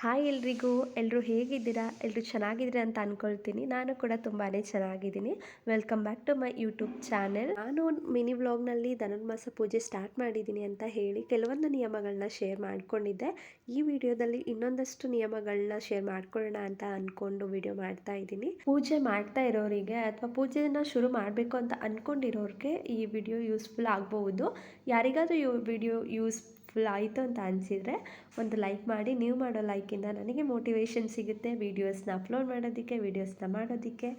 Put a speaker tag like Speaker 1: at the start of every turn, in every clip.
Speaker 1: Hi ಎಲ್ರಿಗೂ. ಎಲ್ಲರೂ ಹೇಗಿದ್ದೀರಾ? ಎಲ್ಲರೂ ಚೆನ್ನಾಗಿದ್ದೀರಾ ಅಂತ ಅಂದ್ಕೊಳ್ತೀನಿ ನಾನು ಕೂಡ ತುಂಬಾ ಚೆನ್ನಾಗಿದ್ದೀನಿ. Welcome back to my YouTube channel. ನಾನು ಮಿನಿ ವ್ಲಾಗ್ನಲ್ಲಿ ಧನುರ್ಮಾಸ ಪೂಜೆ ಸ್ಟಾರ್ಟ್ ಮಾಡಿದ್ದೀನಿ ಅಂತ ಹೇಳಿ ಕೆಲವೊಂದು ನಿಯಮಗಳನ್ನ ಶೇರ್ ಮಾಡಿಕೊಂಡಿದ್ದೆ. ಈ ವಿಡಿಯೋದಲ್ಲಿ ಇನ್ನೊಂದಷ್ಟು ನಿಯಮಗಳನ್ನ ಶೇರ್ ಮಾಡ್ಕೊಳ್ಳೋಣ ಅಂತ ಅಂದ್ಕೊಂಡು ವಿಡಿಯೋ ಮಾಡ್ತಾ ಇದ್ದೀನಿ. ಪೂಜೆ ಮಾಡ್ತಾ ಇರೋರಿಗೆ ಅಥವಾ ಪೂಜೆನ ಶುರು ಮಾಡಬೇಕು ಅಂತ ಅಂದ್ಕೊಂಡಿರೋರಿಗೆ ಈ ವಿಡಿಯೋ ಯೂಸ್ಫುಲ್ ಆಗಬಹುದು ಯಾರಿಗಾದ್ರೂ ವಿಡಿಯೋ ಯೂಸ್ ಫುಲ್ ಆಯಿತು ಅಂತ ಅನಿಸಿದರೆ ಒಂದು ಲೈಕ್ ಮಾಡಿ, ನೀವು ಮಾಡೋ ಲೈಕಿಂದ ನನಗೆ ಮೋಟಿವೇಶನ್ ಸಿಗುತ್ತೆ ವೀಡಿಯೋಸ್ನ ಅಪ್ಲೋಡ್ ಮಾಡೋದಕ್ಕೆ ವೀಡಿಯೋಸ್ನ ಮಾಡೋದಕ್ಕೆ.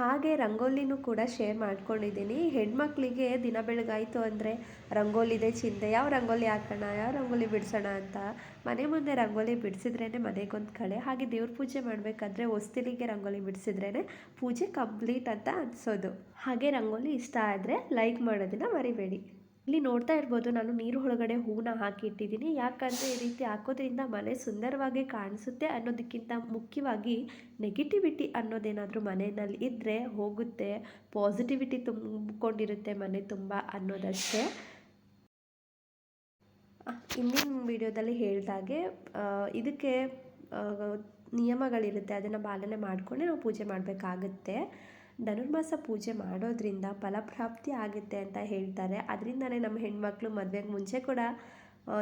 Speaker 1: ಹಾಗೆ ರಂಗೋಲಿನೂ ಕೂಡ ಶೇರ್ ಮಾಡ್ಕೊಂಡಿದ್ದೀನಿ. ಹೆಣ್ಮಕ್ಳಿಗೆ ದಿನ ಬೆಳಗಾಯಿತು ಅಂದರೆ ರಂಗೋಲಿದೆ ಚಿಂತೆ, ಯಾವ ರಂಗೋಲಿ ಹಾಕೋಣ, ಯಾವ ರಂಗೋಲಿ ಬಿಡಿಸೋಣ ಅಂತ. ಮನೆ ಮುಂದೆ ರಂಗೋಲಿ ಬಿಡಿಸಿದ್ರೇ ಮನೆಗೊಂದು ಕಳೆ, ಹಾಗೆ ದೇವ್ರ ಪೂಜೆ ಮಾಡಬೇಕಾದ್ರೆ ಹೊಸ್ತಿಲಿಗೆ ರಂಗೋಲಿ ಬಿಡಿಸಿದ್ರೇ ಪೂಜೆ ಕಂಪ್ಲೀಟ್ ಅಂತ ಅನಿಸೋದು. ಹಾಗೆ ರಂಗೋಲಿ ಇಷ್ಟ ಆದರೆ ಲೈಕ್ ಮಾಡೋದನ್ನು ಮರಿಬೇಡಿ. ಇಲ್ಲಿ ನೋಡ್ತಾ ಇರ್ಬೋದು, ನಾನು ನೀರು ಒಳಗಡೆ ಹೂವನ್ನ ಹಾಕಿ ಇಟ್ಟಿದ್ದೀನಿ ಯಾಕಂದರೆ ಈ ರೀತಿ ಹಾಕೋದ್ರಿಂದ ಮನೆ ಸುಂದರವಾಗಿ ಕಾಣಿಸುತ್ತೆ ಅನ್ನೋದಕ್ಕಿಂತ ಮುಖ್ಯವಾಗಿ ನೆಗೆಟಿವಿಟಿ ಅನ್ನೋದೇನಾದರೂ ಮನೆಯಲ್ಲಿ ಇದ್ದರೆ ಹೋಗುತ್ತೆ. ಪಾಸಿಟಿವಿಟಿ ತುಂಬಿಕೊಂಡಿರುತ್ತೆ ಮನೆ ತುಂಬ ಅನ್ನೋದಷ್ಟೇ. ಇಂದಿನ ವಿಡಿಯೋದಲ್ಲಿ ಹೇಳಿದಾಗೆ ಇದಕ್ಕೆ ನಿಯಮಗಳಿರುತ್ತೆ. ಅದನ್ನು ಪಾಲನೆ ಮಾಡಿಕೊಂಡೆ ನಾವು ಪೂಜೆ ಮಾಡಬೇಕಾಗತ್ತೆ. ಧನುರ್ಮಾಸ ಪೂಜೆ ಮಾಡೋದ್ರಿಂದ ಫಲಪ್ರಾಪ್ತಿ ಆಗುತ್ತೆ ಅಂತ ಹೇಳ್ತಾರೆ. ಅದರಿಂದನೇ ನಮ್ಮ ಹೆಣ್ಮಕ್ಳು ಮದುವೆಗೆ ಮುಂಚೆ ಕೂಡ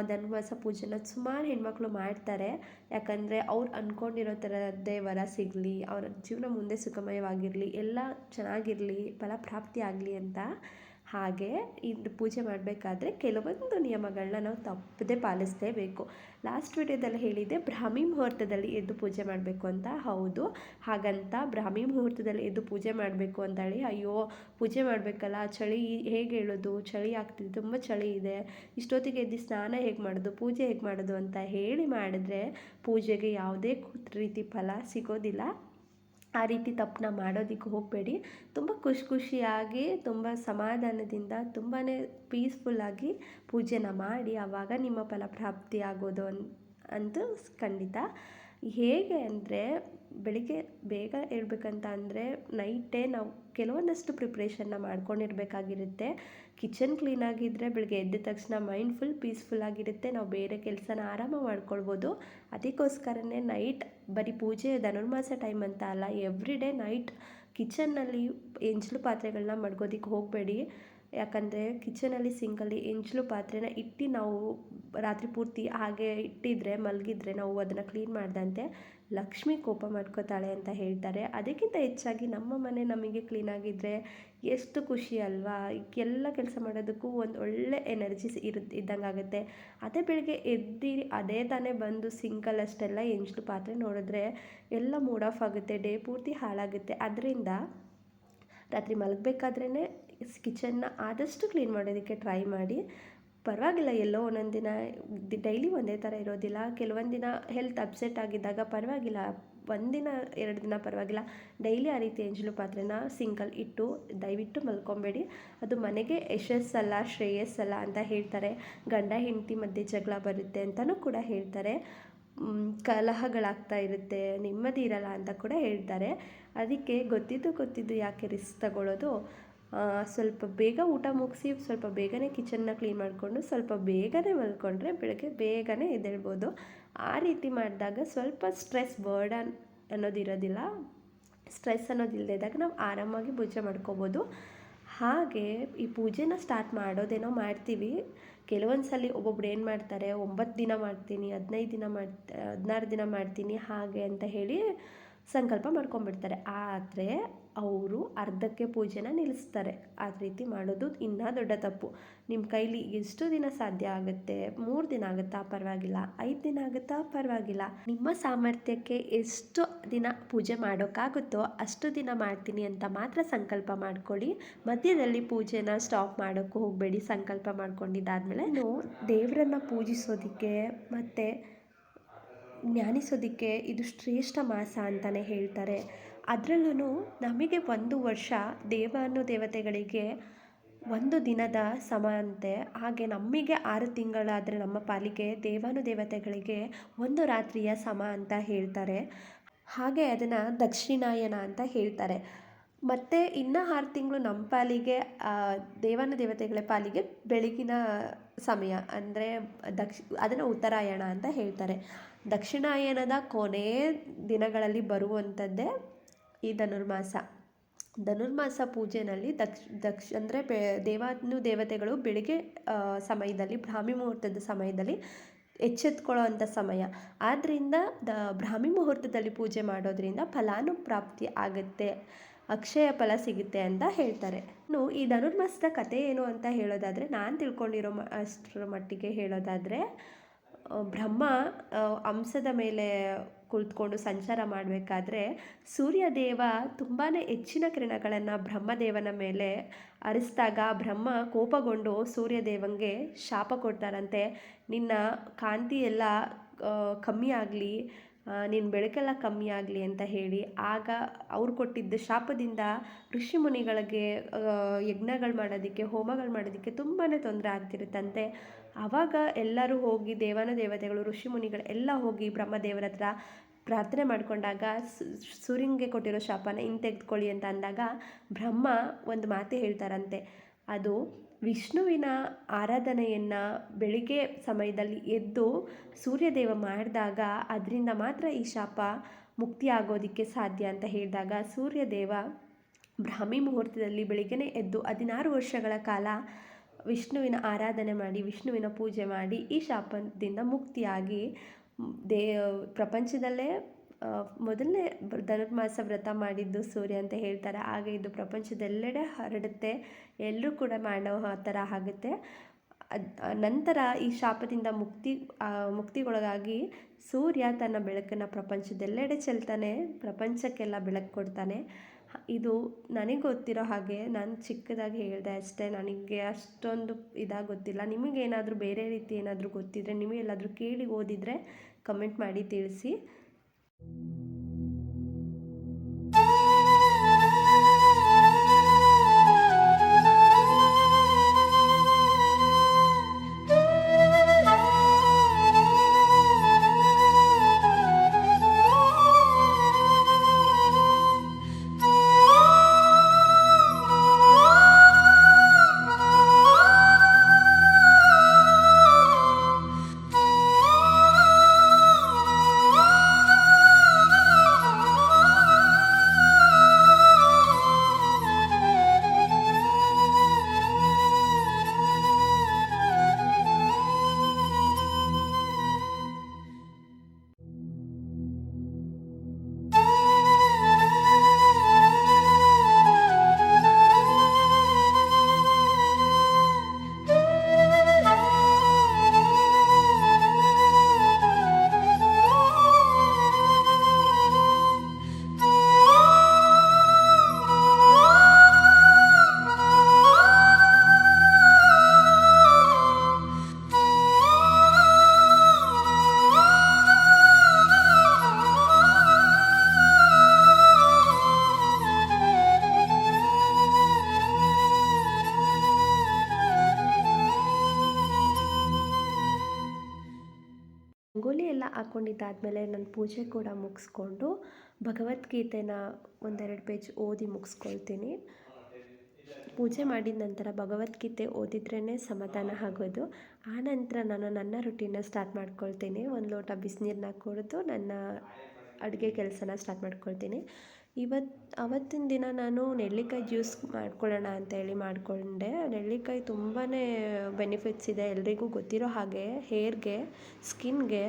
Speaker 1: ಧನುರ್ಮಾಸ ಪೂಜೆನ ಸುಮಾರು ಹೆಣ್ಮಕ್ಳು ಮಾಡ್ತಾರೆ. ಯಾಕಂದರೆ ಅವ್ರು ಅಂದ್ಕೊಂಡಿರೋ ಥರದ್ದೇ ವರ ಸಿಗಲಿ, ಅವರ ಜೀವನ ಮುಂದೆ ಸುಖಮಯವಾಗಿರಲಿ, ಎಲ್ಲ ಚೆನ್ನಾಗಿರಲಿ ಫಲಪ್ರಾಪ್ತಿ ಆಗಲಿ ಅಂತ. ಹಾಗೆ ಇದು ಪೂಜೆ ಮಾಡಬೇಕಾದ್ರೆ ಕೆಲವೊಂದು ನಿಯಮಗಳನ್ನ ನಾವು ತಪ್ಪದೆ ಪಾಲಿಸಲೇಬೇಕು. ಲಾಸ್ಟ್ ವಿಡಿಯೋದಲ್ಲಿ ಹೇಳಿದ್ದೆ ಬ್ರಾಹ್ಮಿ ಮುಹೂರ್ತದಲ್ಲಿ ಎದ್ದು ಪೂಜೆ ಮಾಡಬೇಕು ಅಂತ. ಹೌದು. ಹಾಗಂತ ಬ್ರಾಹ್ಮಿ ಮುಹೂರ್ತದಲ್ಲಿ ಎದ್ದು ಪೂಜೆ ಮಾಡಬೇಕು ಅಂತ ಹೇಳಿ ಅಯ್ಯೋ ಪೂಜೆ ಮಾಡಬೇಕಲ್ಲ, ಚಳಿ ಹೇಗೆ ಹೇಳೋದು, ಚಳಿ ಆಗ್ತಿದೆ, ತುಂಬ ಚಳಿ ಇದೆ, ಇಷ್ಟೊತ್ತಿಗೆ ಎದ್ದು ಸ್ನಾನ ಹೇಗೆ ಮಾಡೋದು, ಪೂಜೆ ಹೇಗೆ ಮಾಡೋದು ಅಂತ ಹೇಳಿ ಮಾಡಿದ್ರೆ ಪೂಜೆಗೆ ಯಾವುದೇ ರೀತಿ ಫಲ ಸಿಗೋದಿಲ್ಲ. ಆ ರೀತಿ ತಪ್ಪನ್ನ ಮಾಡೋದಕ್ಕೆ ಹೋಗಬೇಡಿ. ತುಂಬ ಖುಷಿ ಖುಷಿಯಾಗಿ, ತುಂಬ ಸಮಾಧಾನದಿಂದ ತುಂಬಾ ಪೀಸ್ಫುಲ್ಲಾಗಿ ಪೂಜೆನ ಮಾಡಿ ಆವಾಗ ನಿಮ್ಮ ಫಲಪ್ರಾಪ್ತಿ ಆಗೋದು ಅಂತೂ ಖಂಡಿತ. ಹೇಗೆ ಅಂದರೆ ಬೆಳಿಗ್ಗೆ ಬೇಗ ಏಳಬೇಕಂತ ಅಂದರೆ ನೈಟೇ ನಾವು ಕೆಲವೊಂದಷ್ಟು ಪ್ರಿಪ್ರೇಷನ್ನ ಮಾಡ್ಕೊಂಡಿರಬೇಕಾಗಿರುತ್ತೆ. ಕಿಚನ್ ಕ್ಲೀನಾಗಿದ್ದರೆ ಬೆಳಗ್ಗೆ ಎದ್ದ ತಕ್ಷಣ ಮೈಂಡ್ ಫುಲ್ ಪೀಸ್ಫುಲ್ ಆಗಿರುತ್ತೆ. ನಾವು ಬೇರೆ ಕೆಲಸನ ಆರಾಮ ಮಾಡ್ಕೊಳ್ಬೋದು. ಅದಕ್ಕೋಸ್ಕರನೇ ನೈಟ್ ಬರೀ ಪೂಜೆ, ಧನುರ್ಮಾಸ ಟೈಮ್ ಅಂತ ಅಲ್ಲ ಎವ್ರಿ ಡೇ ನೈಟ್ ಕಿಚನ್ನಲ್ಲಿ ಎಂಜಲು ಪಾತ್ರೆಗಳನ್ನ ಮಡ್ಗೋದಿಕ್ಕೆ ಹೋಗಬೇಡಿ. ಯಾಕಂದರೆ ಕಿಚನಲ್ಲಿ ಸಿಂಕಲ್ಲಿ ಎಂಚಲು ಪಾತ್ರೆನ ಇಟ್ಟು ನಾವು ರಾತ್ರಿ ಪೂರ್ತಿ ಹಾಗೆ ಇಟ್ಟಿದ್ರೆ, ಮಲಗಿದ್ರೆ ನಾವು ಅದನ್ನು ಕ್ಲೀನ್ ಮಾಡ್ದಂತೆ ಲಕ್ಷ್ಮಿ ಕೋಪ ಮಾಡ್ಕೋತಾಳೆ ಅಂತ ಹೇಳ್ತಾರೆ. ಅದಕ್ಕಿಂತ ಹೆಚ್ಚಾಗಿ ನಮ್ಮ ಮನೆ ನಮಗೆ ಕ್ಲೀನಾಗಿದ್ದರೆ ಎಷ್ಟು ಖುಷಿ ಅಲ್ವಾ? ಎಲ್ಲ ಕೆಲಸ ಮಾಡೋದಕ್ಕೂ ಒಂದು ಒಳ್ಳೆ ಎನರ್ಜಿಸ್ ಇರು ಇದ್ದಂಗೆ ಆಗುತ್ತೆ. ಅದೇ ಬೆಳಗ್ಗೆ ಎದ್ದು ಅದೇ ತಾನೇ ಬಂದು ಸಿಂಕಲ್ ಅಷ್ಟೆಲ್ಲ ಎಂಚಲು ಪಾತ್ರೆ ನೋಡಿದ್ರೆ ಎಲ್ಲ ಮೂಡ್ ಆಫ್ ಆಗುತ್ತೆ, ಡೇ ಪೂರ್ತಿ ಹಾಳಾಗುತ್ತೆ. ಅದರಿಂದ ರಾತ್ರಿ ಮಲಗಬೇಕಾದ್ರೇ ಕಿಚನ್ನ ಆದಷ್ಟು ಕ್ಲೀನ್ ಮಾಡೋದಕ್ಕೆ ಟ್ರೈ ಮಾಡಿ. ಪರವಾಗಿಲ್ಲ, ಎಲ್ಲೋ ಒಂದೊಂದು ದಿನ ಡೈಲಿ ಒಂದೇ ಥರ ಇರೋದಿಲ್ಲ. ಕೆಲವೊಂದು ದಿನ ಹೆಲ್ತ್ ಅಪ್ಸೆಟ್ ಆಗಿದ್ದಾಗ ಪರವಾಗಿಲ್ಲ. ಒಂದಿನ ಎರಡು ದಿನ ಪರವಾಗಿಲ್ಲ. ಡೈಲಿ ಆ ರೀತಿ ಎಂಜಲು ಪಾತ್ರೆನ ಸಿಂಗಲ್ ಇಟ್ಟು ದಯವಿಟ್ಟು ಮಲ್ಕೊಬೇಡಿ. ಅದು ಮನೆಗೆ ಯಶಸ್ಸಲ್ಲ, ಶ್ರೇಯಸ್ಸಲ್ಲ ಅಂತ ಹೇಳ್ತಾರೆ. ಗಂಡ, ಹೆಂಡತಿ ಮಧ್ಯೆ ಜಗಳ ಬರುತ್ತೆ ಅಂತಲೂ ಕೂಡ ಹೇಳ್ತಾರೆ. ಕಲಹಗಳಾಗ್ತಾ ಇರುತ್ತೆ, ನೆಮ್ಮದಿ ಇರಲ್ಲ ಅಂತ ಕೂಡ ಹೇಳ್ತಾರೆ. ಅದಕ್ಕೆ ಗೊತ್ತಿದ್ದು ಗೊತ್ತಿದ್ದು ಯಾಕೆ ರಿಸ್ಕ್ ತಗೊಳ್ಳೋದು? ಸ್ವಲ್ಪ ಬೇಗ ಊಟ ಮುಗಿಸಿ, ಸ್ವಲ್ಪ ಬೇಗನೆ ಕಿಚನ್ನ ಕ್ಲೀನ್ ಮಾಡಿಕೊಂಡು, ಸ್ವಲ್ಪ ಬೇಗನೆ ಮಲ್ಕೊಂಡ್ರೆ ಬೆಳಗ್ಗೆ ಬೇಗನೆ ಎದ್ದೇಳ್ಬೋದು. ಆ ರೀತಿ ಮಾಡಿದಾಗ ಸ್ವಲ್ಪ ಸ್ಟ್ರೆಸ್ ಬರ್ಡನ್ ಅನ್ನೋದಿರೋದಿಲ್ಲ ಸ್ಟ್ರೆಸ್ ಅನ್ನೋದು ಇದ್ದಾಗ ನಾವು ಆರಾಮಾಗಿ ಪೂಜೆ ಮಾಡ್ಕೋಬೋದು. ಹಾಗೆ ಈ ಪೂಜೆನ ಸ್ಟಾರ್ಟ್ ಮಾಡೋದೇನೋ ಮಾಡ್ತೀವಿ. ಕೆಲವೊಂದು ಸಲ ಒಬ್ಬೊಬ್ರು ಏನು ಮಾಡ್ತಾರೆ, ಒಂಬತ್ತು ದಿನ ಮಾಡ್ತೀನಿ, ಹದಿನೈದು ದಿನ ಮಾಡ್ ಹದಿನಾರು ದಿನ ಮಾಡ್ತೀನಿ ಹಾಗೆ ಅಂತ ಹೇಳಿ ಸಂಕಲ್ಪ ಮಾಡ್ಕೊಂಡ್ಬಿಡ್ತಾರೆ. ಆದರೆ ಅವರು ಅರ್ಧಕ್ಕೆ ಪೂಜೆನ ನಿಲ್ಲಿಸ್ತಾರೆ. ಆ ರೀತಿ ಮಾಡೋದು ಇನ್ನೂ ದೊಡ್ಡ ತಪ್ಪು. ನಿಮ್ಮ ಕೈಲಿ ಎಷ್ಟು ದಿನ ಸಾಧ್ಯ ಆಗುತ್ತೆ? ಮೂರು ದಿನ ಆಗುತ್ತಾ? ಪರವಾಗಿಲ್ಲ. ಐದು ದಿನ ಆಗುತ್ತಾ? ಪರವಾಗಿಲ್ಲ. ನಿಮ್ಮ ಸಾಮರ್ಥ್ಯಕ್ಕೆ ಎಷ್ಟು ದಿನ ಪೂಜೆ ಮಾಡೋಕ್ಕಾಗುತ್ತೋ ಅಷ್ಟು ದಿನ ಮಾಡ್ತೀನಿ ಅಂತ ಮಾತ್ರ ಸಂಕಲ್ಪ ಮಾಡ್ಕೊಳ್ಳಿ. ಮಧ್ಯದಲ್ಲಿ ಪೂಜೆನ ಸ್ಟಾಪ್ ಮಾಡೋಕ್ಕೂ ಹೋಗಬೇಡಿ. ಸಂಕಲ್ಪ ಮಾಡ್ಕೊಂಡಿದ್ದಾದಮೇಲೆ. ನೀವು ದೇವರನ್ನ ಪೂಜಿಸೋದಕ್ಕೆ ಮತ್ತು ಜ್ಞಾನಿಸೋದಕ್ಕೆ ಇದು ಶ್ರೇಷ್ಠ ಮಾಸ ಅಂತಲೇ ಹೇಳ್ತಾರೆ. ಅದರಲ್ಲೂ ನಮಗೆ ಒಂದು ವರ್ಷ ದೇವಾನು ದೇವತೆಗಳಿಗೆ ಒಂದು ದಿನದ ಸಮ ಅಂತೆ. ಹಾಗೆ ನಮಗೆ ಆರು ತಿಂಗಳಾದರೆ ನಮ್ಮ ಪಾಲಿಗೆ ದೇವಾನು ದೇವತೆಗಳಿಗೆ ಒಂದು ರಾತ್ರಿಯ ಸಮ ಅಂತ ಹೇಳ್ತಾರೆ. ಹಾಗೆ ಅದನ್ನು ದಕ್ಷಿಣಾಯನ ಅಂತ ಹೇಳ್ತಾರೆ. ಮತ್ತು ಇನ್ನು ಆರು ತಿಂಗಳು ನಮ್ಮ ಪಾಲಿಗೆ ದೇವನ ದೇವತೆಗಳ ಪಾಲಿಗೆ ಬೆಳಗಿನ ಸಮಯ, ಅಂದರೆ ದಕ್ಷ, ಅದನ್ನು ಉತ್ತರಾಯಣ ಅಂತ ಹೇಳ್ತಾರೆ. ದಕ್ಷಿಣಾಯನದ ಕೊನೆಯ ದಿನಗಳಲ್ಲಿ ಬರುವಂಥದ್ದೇ ಈ ಧನುರ್ಮಾಸ. ಧನುರ್ಮಾಸ ಪೂಜೆಯಲ್ಲಿ ದಕ್ಷ ದಕ್ಷ, ಅಂದರೆ ದೇವಾನು ದೇವತೆಗಳು ಬೆಳಿಗ್ಗೆ ಸಮಯದಲ್ಲಿ, ಬ್ರಾಹ್ಮಿ ಮುಹೂರ್ತದ ಸಮಯದಲ್ಲಿ ಎಚ್ಚೆತ್ಕೊಳ್ಳೋ ಅಂಥ ಸಮಯ. ಆದ್ದರಿಂದ ದ, ಬ್ರಾಹ್ಮಿ ಮುಹೂರ್ತದಲ್ಲಿ ಪೂಜೆ ಮಾಡೋದ್ರಿಂದ ಫಲಾನುಪ್ರಾಪ್ತಿ ಆಗುತ್ತೆ. ಅಕ್ಷಯ ಫಲ ಸಿಗುತ್ತೆ ಅಂತ ಹೇಳ್ತಾರೆ. ಇನ್ನು ಈ ಧನುರ್ಮಾಸದ ಕಥೆ ಏನು ಅಂತ ಹೇಳೋದಾದರೆ, ನಾನು ತಿಳ್ಕೊಂಡಿರೋ ಮ, ಅಷ್ಟರ ಮಟ್ಟಿಗೆ ಹೇಳೋದಾದರೆ ಬ್ರಹ್ಮ ಅಂಶದ ಮೇಲೆ ಕುಳಿತುಕೊಂಡು ಸಂಚಾರ ಮಾಡಬೇಕಾದ್ರೆ, ಸೂರ್ಯದೇವ ತುಂಬಾ ಹೆಚ್ಚಿನ ಕಿರಣಗಳನ್ನು ಬ್ರಹ್ಮದೇವನ ಮೇಲೆ ಅರಿಸಿದಾಗ ಬ್ರಹ್ಮ ಕೋಪಗೊಂಡು ಸೂರ್ಯದೇವಂಗೆ ಶಾಪ ಕೊಡ್ತಾರಂತೆ. ನಿನ್ನ ಕಾಂತಿ ಎಲ್ಲ ಕಮ್ಮಿ ಆಗಲಿ ನಿನ್ನ ಬೆಳಕೆಲ್ಲ ಕಮ್ಮಿ ಆಗಲಿ ಅಂತ ಹೇಳಿ ಆಗ ಅವ್ರು ಕೊಟ್ಟಿದ್ದ ಶಾಪದಿಂದ ಋಷಿ ಮುನಿಗಳಿಗೆ ಯಜ್ಞಗಳು ಮಾಡೋದಕ್ಕೆ, ಹೋಮಗಳು ಮಾಡೋದಕ್ಕೆ ತುಂಬಾ ತೊಂದರೆ ಆಗ್ತಿರುತ್ತಂತೆ ಆವಾಗ ಎಲ್ಲರೂ ಹೋಗಿ ದೇವನ ದೇವತೆಗಳು, ಋಷಿ ಮುನಿಗಳು ಎಲ್ಲ ಹೋಗಿ ಬ್ರಹ್ಮದೇವರ ಹತ್ರ ಪ್ರಾರ್ಥನೆ ಮಾಡಿಕೊಂಡಾಗ ಸೂರ್ಯನಿಗೆ ಕೊಟ್ಟಿರೋ ಶಾಪನ ಹಿಂತೆಗೆದ್ಕೊಳ್ಳಿ ತೆಗೆದುಕೊಳ್ಳಿ ಅಂತ ಅಂದಾಗ ಬ್ರಹ್ಮ ಒಂದು ಮಾತು ಹೇಳ್ತಾರಂತೆ. ಅದು ವಿಷ್ಣುವಿನ ಆರಾಧನೆಯನ್ನು ಬೆಳಿಗ್ಗೆ ಸಮಯದಲ್ಲಿ ಎದ್ದು ಸೂರ್ಯದೇವ ಮಾಡಿದಾಗ ಅದರಿಂದ ಮಾತ್ರ ಈ ಶಾಪ ಮುಕ್ತಿ ಆಗೋದಕ್ಕೆ ಸಾಧ್ಯ ಅಂತ ಹೇಳಿದಾಗ ಸೂರ್ಯದೇವ ಬ್ರಾಹ್ಮಿ ಮುಹೂರ್ತದಲ್ಲಿ ಬೆಳಿಗ್ಗೆನೇ ಎದ್ದು ಹದಿನಾರು ವರ್ಷಗಳ ಕಾಲ ವಿಷ್ಣುವಿನ ಆರಾಧನೆ ಮಾಡಿ, ವಿಷ್ಣುವಿನ ಪೂಜೆ ಮಾಡಿ ಈ ಶಾಪದಿಂದ ಮುಕ್ತಿಯಾಗಿ ದೇ ಪ್ರಪಂಚದಲ್ಲೇ ಮೊದಲನೇ ಧನುರ್ಮಾಸ ವ್ರತ ಮಾಡಿದ್ದು ಸೂರ್ಯ ಅಂತ ಹೇಳ್ತಾರೆ. ಹಾಗೆ ಇದು ಪ್ರಪಂಚದೆಲ್ಲೆಡೆ ಹರಡುತ್ತೆ. ಎಲ್ಲರೂ ಕೂಡ ಮಾಡೋ ಆ ಥರ ಆಗುತ್ತೆ. ನಂತರ ಈ ಶಾಪದಿಂದ ಮುಕ್ತಿ ಮುಕ್ತಿಗೊಳಗಾಗಿ ಸೂರ್ಯ ತನ್ನ ಬೆಳಕನ್ನು ಪ್ರಪಂಚದೆಲ್ಲೆಡೆ ಚೆಲ್ತಾನೆ. ಪ್ರಪಂಚಕ್ಕೆಲ್ಲ ಬೆಳಕು ಕೊಡ್ತಾನೆ. ಇದು ನನಗೆ ಗೊತ್ತಿರೋ ಹಾಗೆ, ನಾನು ಚಿಕ್ಕದಾಗಿ ಹೇಳಿದೆ ಅಷ್ಟೇ, ನನಗೆ ಅಷ್ಟೊಂದು ಇದಾಗಿ ಗೊತ್ತಿಲ್ಲ ನಿಮಗೇನಾದರೂ ಬೇರೆ ರೀತಿ ಏನಾದರೂ ಗೊತ್ತಿದ್ದರೆ ನಿಮಗೆಲ್ಲಾದರೂ ಕೇಳಿ ಓದಿದರೆ ಕಮೆಂಟ್ ಮಾಡಿ ತಿಳಿಸಿ. Thank you. ರಂಗೋಲಿ ಎಲ್ಲ ಹಾಕ್ಕೊಂಡಿದ್ದಾದಮೇಲೆ ನಾನು ಪೂಜೆ ಕೂಡ ಮುಗಿಸ್ಕೊಂಡು ಭಗವದ್ಗೀತೆನ ಒಂದೆರಡು ಪೇಜ್ ಓದಿ ಮುಗಿಸ್ಕೊಳ್ತೀನಿ. ಪೂಜೆ ಮಾಡಿದ ನಂತರ ಭಗವದ್ಗೀತೆ ಓದಿದ್ರೇ ಸಮಾಧಾನ ಆಗೋದು. ಆನಂತರ ನಾನು ನನ್ನ ರುಟೀನ ಸ್ಟಾರ್ಟ್ ಮಾಡ್ಕೊಳ್ತೀನಿ. ಒಂದು ಲೋಟ ಬಿಸಿನೀರನ್ನ ಕುಡಿದು ನನ್ನ ಅಡುಗೆ ಕೆಲಸನ ಸ್ಟಾರ್ಟ್ ಮಾಡ್ಕೊಳ್ತೀನಿ. ಇವತ್ತು ಅವತ್ತಿನ ದಿನ ನಾನು ನೆಲ್ಲಿಕಾಯಿ ಜ್ಯೂಸ್ ಮಾಡ್ಕೊಳ್ಳೋಣ ಅಂತೇಳಿ ಮಾಡಿಕೊಂಡೆ. ನೆಲ್ಲಿಕಾಯಿ ತುಂಬಾ ಬೆನಿಫಿಟ್ಸ್ ಇದೆ ಎಲ್ರಿಗೂ ಗೊತ್ತಿರೋ ಹಾಗೆ. ಹೇರ್ಗೆ ಸ್ಕಿನ್ಗೆ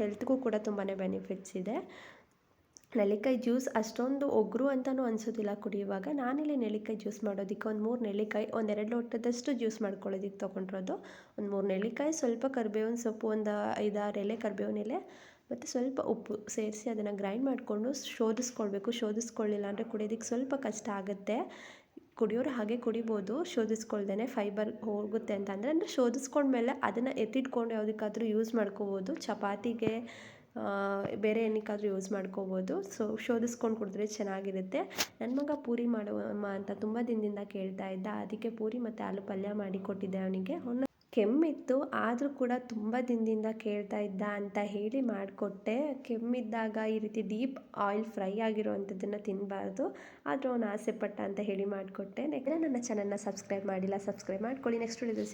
Speaker 1: ಹೆಲ್ತ್ಗೂ ಕೂಡ ತುಂಬಾ ಬೆನಿಫಿಟ್ಸ್ ಇದೆ. ನೆಲ್ಲಿಕಾಯಿ ಜ್ಯೂಸ್ ಅಷ್ಟೊಂದು ಒಗರು ಅಂತಲೂ ಅನಿಸೋದಿಲ್ಲ ಕುಡಿಯುವಾಗ ನಾನಿಲ್ಲಿ ನೆಲ್ಲಿಕಾಯಿ ಜ್ಯೂಸ್ ಮಾಡೋದಕ್ಕೆ ಒಂದು ಮೂರು ನೆಲ್ಲಿಕಾಯಿ ಒಂದೆರಡು ಲೋಟದಷ್ಟು ಜ್ಯೂಸ್ ಮಾಡ್ಕೊಳ್ಳೋದಕ್ಕೆ ತೊಗೊಂಡಿರೋದು. ಒಂದು ಮೂರು ನೆಲ್ಲಿಕಾಯಿ, ಸ್ವಲ್ಪ ಕರಿಬೇವಿನ ಸೊಪ್ಪು, ಒಂದು ಐದಾರು ಎಲೆ ಕರಿಬೇವಿನ ಎಲೆ. ಮತ್ತು ಸ್ವಲ್ಪ ಉಪ್ಪು ಸೇರಿಸಿ ಅದನ್ನು ಗ್ರೈಂಡ್ ಮಾಡಿಕೊಂಡು ಶೋಧಿಸ್ಕೊಳ್ಬೇಕು. ಶೋಧಿಸ್ಕೊಳ್ಳಿಲ್ಲ ಅಂದರೆ ಕುಡಿಯೋದಕ್ಕೆ ಸ್ವಲ್ಪ ಕಷ್ಟ ಆಗುತ್ತೆ. ಕುಡಿಯೋರು ಹಾಗೆ ಕುಡಿಬೋದು. ಶೋಧಿಸ್ಕೊಳ್ದೇ ಫೈಬರ್ ಹೋಗುತ್ತೆ ಅಂತ ಅಂದರೆ ಅಂದರೆ ಶೋಧಿಸ್ಕೊಂಡ್ಮೇಲೆ ಅದನ್ನು ಎತ್ತಿಟ್ಕೊಂಡು ಯಾವುದಕ್ಕಾದರೂ ಯೂಸ್ ಮಾಡ್ಕೋಬೋದು. ಚಪಾತಿಗೆ ಬೇರೆ ಏನಕ್ಕಾದರೂ ಯೂಸ್ ಮಾಡ್ಕೋಬೋದು. ಸೊ ಶೋಧಿಸ್ಕೊಂಡು ಕುಡಿದ್ರೆ ಚೆನ್ನಾಗಿರುತ್ತೆ. ನನ್ನ ಮಗ ಪೂರಿ ಮಾಡುವಮ್ಮ ಅಂತ ತುಂಬ ದಿನದಿಂದ ಕೇಳ್ತಾ ಇದ್ದ. ಅದಕ್ಕೆ ಪೂರಿ ಮತ್ತು ಆಲೂ ಪಲ್ಯ ಮಾಡಿ ಕೊಟ್ಟಿದ್ದೆ ಅವನಿಗೆ. ಅವನು ಕೆಮ್ಮಿತ್ತು, ಆದರೂ ಕೂಡ ತುಂಬ ದಿನದಿಂದ ಕೇಳ್ತಾ ಇದ್ದ ಅಂತ ಹೇಳಿ ಮಾಡಿಕೊಟ್ಟೆ. ಕೆಮ್ಮಿದ್ದಾಗ ಈ ರೀತಿ ಡೀಪ್ ಆಯಿಲ್ ಫ್ರೈ ಆಗಿರೋವಂಥದ್ದನ್ನು ತಿನ್ನಬಾರ್ದು ಆದರೂ ಅವನು ಆಸೆ ಪಟ್ಟ ಅಂತ ಹೇಳಿ ಮಾಡಿಕೊಟ್ಟೆ. ನೆಕ್ಸ್ಟ್ ನನ್ನ ಚಾನಲ್ನ ಸಬ್ಸ್ಕ್ರೈಬ್ ಮಾಡಿಲ್ಲ ಸಬ್ಸ್ಕ್ರೈಬ್ ಮಾಡ್ಕೊಳ್ಳಿ. ನೆಕ್ಸ್ಟ್ ವಿಡಿಯೋದಲ್ಲಿ